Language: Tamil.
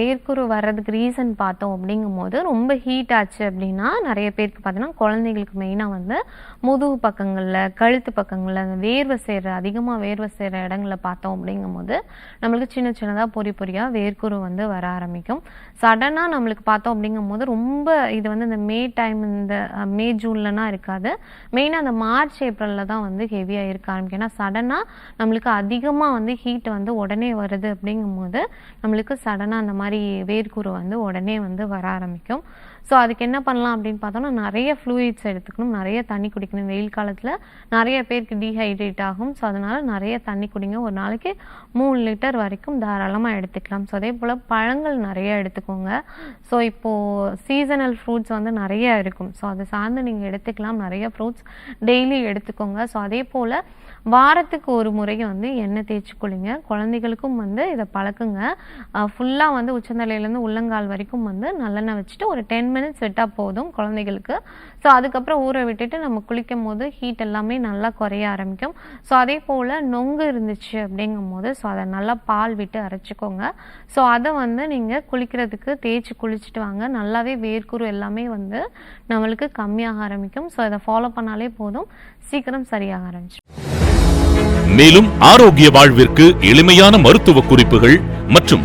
வேர்க்குரு வர்றதுக்கு ரீசன் பார்த்தோம் அப்படிங்கும்போது ரொம்ப ஹீட் ஆச்சு அப்படின்னா நிறைய பேருக்கு பார்த்தீங்கன்னா குழந்தைங்களுக்கு மெயினாக வந்து முதுகு பக்கங்களில் கழுத்து பக்கங்களில் அந்த வேர்வை செய்கிற அதிகமாக வேர்வை செய்கிற இடங்களை பார்த்தோம் அப்படிங்கும்போது நம்மளுக்கு சின்ன சின்னதாக பொறி பொறியாக வேர்க்குரு வந்து வர ஆரம்பிக்கும். சடனாக நம்மளுக்கு பார்த்தோம் அப்படிங்கும்போது ரொம்ப இது வந்து இந்த மே டைம் இந்த மே ஜூன்லனா இருக்காது. மெயினாக அந்த மார்ச் ஏப்ரலில் தான் வந்து ஹெவியாக இருக்க ஆரம்பிக்கும். ஏன்னா சடனாக நம்மளுக்கு அதிகமாக வந்து ஹீட் வந்து உடனே வருது அப்படிங்கும்போது நம்மளுக்கு சடனாக அந்த மாதிரி மாதிரி வேர்க்குரு வந்து உடனே வந்து வர ஆரம்பிக்கும். ஸோ அதுக்கு என்ன பண்ணலாம் அப்படின்னு பார்த்தோம்னா நிறைய ஃப்ளூயிட்ஸ் எடுத்துக்கணும் நிறைய தண்ணி குடிக்கணும். வெயில் காலத்தில் நிறைய பேருக்கு டீஹைட்ரேட் ஆகும். ஸோ அதனால் நிறைய தண்ணி குடிங்க. ஒரு நாளைக்கு மூணு லிட்டர் வரைக்கும் தாராளமாக எடுத்துக்கலாம். ஸோ அதே போல் பழங்கள் நிறைய எடுத்துக்கோங்க. ஸோ இப்போது சீசனல் ஃப்ரூட்ஸ் வந்து நிறைய இருக்கும். ஸோ அதை சார்ந்து நீங்கள் எடுத்துக்கலாம். நிறைய ஃப்ரூட்ஸ் டெய்லி எடுத்துக்கோங்க. ஸோ அதே போல் வாரத்துக்கு ஒரு முறை வந்து எண்ணெய் தேய்ச்சி குளிங்க. குழந்தைகளுக்கும் வந்து இதை பழக்குங்க. ஃபுல்லாக வந்து உச்சந்தலையிலேருந்து உள்ளங்கால் வரைக்கும் வந்து நல்லெண்ணெய் வச்சுட்டு ஒரு டென் மினிட்ஸ் விட்டால் போதும் குழந்தைகளுக்கு. ஸோ அதுக்கப்புறம் ஊற விட்டுட்டு நம்ம குளிக்கும் போது ஹீட் எல்லாமே நல்லா குறைய ஆரம்பிக்கும். ஸோ அதே போல் நொங்கு இருந்துச்சு அப்படிங்கும் போது ஸோ அதை நல்லா பால் விட்டு அரைச்சிக்கோங்க. ஸோ அதை வந்து நீங்கள் குளிக்கிறதுக்கு தேய்ச்சி குளிச்சுட்டு வாங்க. நல்லாவே வேர்க்குரு எல்லாமே வந்து நம்மளுக்கு கம்மியாக ஆரம்பிக்கும். ஸோ இதை ஃபாலோ பண்ணாலே போதும். சீக்கிரம் சரியாக ஆரம்பிச்சிடும். மேலும் ஆரோக்கிய வாழ்விற்கு எளிமையான மருத்துவ குறிப்புகள் மற்றும்